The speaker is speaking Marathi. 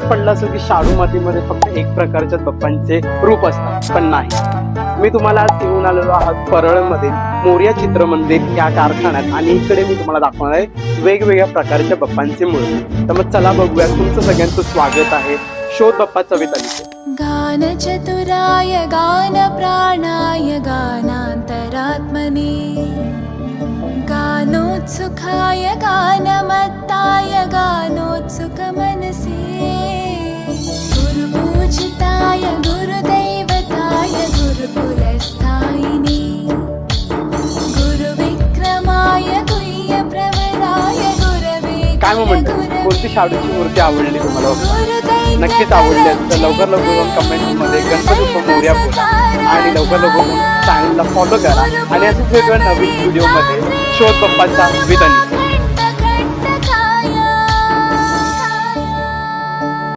पडलं असं की शाडू मातीमध्ये फक्त एक प्रकारच्या बप्पांचे रूप असतात पण नाही. मी तुम्हाला आज घेऊन आलेलो आहात परळमध्ये मोर्या चित्रमंदिर या कारखान्यात आणि इकडे मी तुम्हाला दाखवणार आहे वेगवेगळ्या प्रकारच्या बप्पांचे मूळ. तर मग चला बघूया तुमचं सगळ्यांचं स्वागत आहे शोध बाप्पा चवितालीचे. गान प्राणाय गानान्तरात्मने गानोत्सुखाय गान काय मग म्हणतात कोणती शाडूची मूर्ती आवडली तुम्हाला? नक्कीच आवडली तर लवकर लवकर जाऊन कमेंटमध्ये गणपती मोर्या बोला. आणि लवकर लवकर चॅनलला फॉलो करा. आणि असंच वेगवेगळ्या नवीन व्हिडिओमध्ये शोध पप्पांचा विधानी